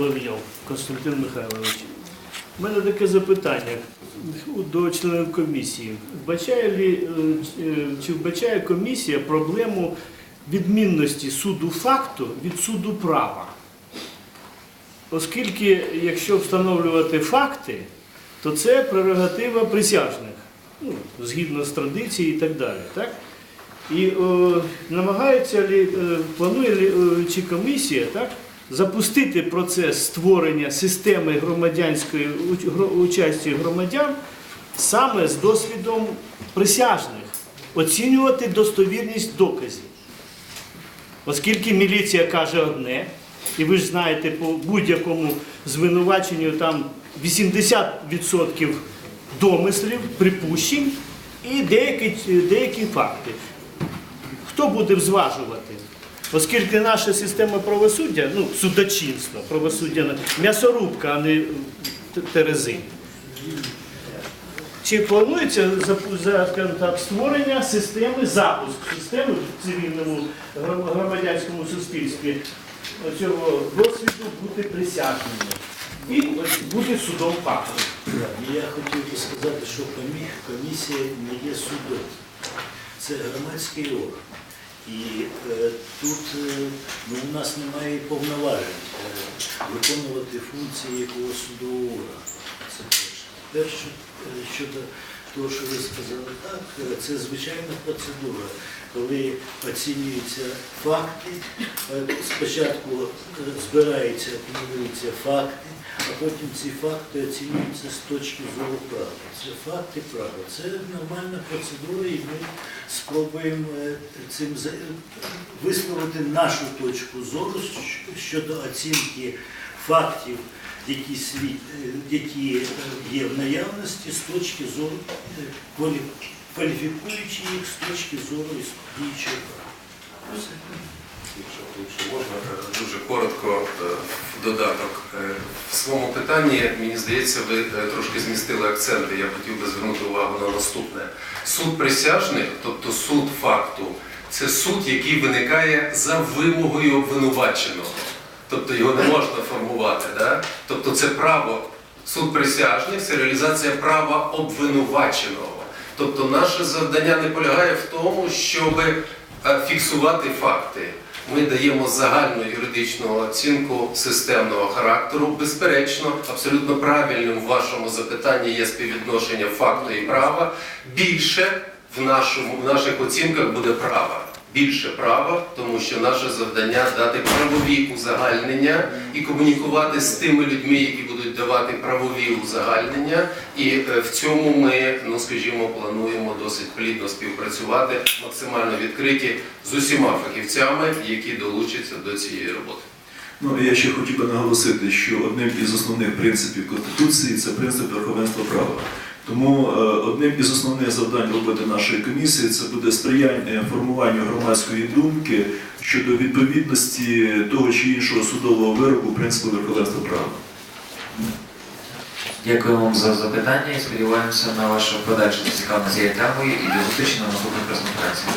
Соловйов Константин Михайлович. У мене таке запитання до членів комісії. Вбачає е, е, чи вбачає комісія проблему відмінності суду факту від суду права? Оскільки, якщо встановлювати факти, то це прерогатива присяжних, ну, згідно з традицією і так далі. Так? І е, намагається лі, е, планує лі, чи комісія так, запустити процес створення системи громадянської участі громадян саме з досвідом присяжних, оцінювати достовірність доказів. Оскільки міліція каже одне, і ви ж знаєте, по будь-якому звинуваченню там 80% домислів, припущень і деякі, деякі факти. Хто буде зважувати? Оскільки наша система правосуддя, ну, судочинство, правосуддя, м'ясорубка, а не т- терези. Чи планується за, так, створення системи, запуск системи в цивільному громадянському суспільстві цього досвіду бути присяжними і бути судом факту? Я хотів би сказати, що комісія не є судом. Це громадський орган. І е, тут е, ну, у нас немає повноважень е, виконувати функції якогось судового органу. Це перше. Перше, е, щодо того, що ви сказали, так, це звичайна процедура, коли оцінюються факти, е, спочатку е, збираються, акумулюються факти, а потім ці факти оцінюються з точки зору права. Це факти права. Це нормальна процедура, і ми спробуємо е, цим висловити нашу точку зору щодо оцінки фактів, які, світ, е, які е, є в наявності з точки зору е, кваліфікуючи їх з точки зору діючого. Якщо можна, дуже коротко в додаток. В своєму питанні, мені здається, ви трошки змістили акценти. Я хотів би звернути увагу на наступне. Суд присяжних, тобто суд факту, це суд, який виникає за вимогою обвинуваченого. Тобто його не можна формувати. Да? Тобто це право суд присяжних, це реалізація права обвинуваченого. Тобто наше завдання не полягає в тому, щоб е, фіксувати факти. Ми даємо загальну юридичну оцінку системного характеру. Безперечно, абсолютно правильним в вашому запитанні є співвідношення факту і права. Більше в, нашому, в наших оцінках буде права. Більше права, тому що наше завдання дати правові узагальнення і комунікувати з тими людьми, які будуть давати правові узагальнення. І е, в цьому ми, ну скажімо, плануємо досить плідно співпрацювати, максимально відкриті з усіма фахівцями, які долучаться до цієї роботи. Ну, я ще хотів би наголосити, що одним із основних принципів Конституції це принцип верховенства права. Тому е, одним із основних завдань роботи нашої комісії це буде сприяння формуванню громадської думки щодо відповідності того чи іншого судового вироку принципу верховенства права. Дякую вам за запитання і сподіваємося на вашу подальшу зацікавленість цією темою і до на наступних презентаціях.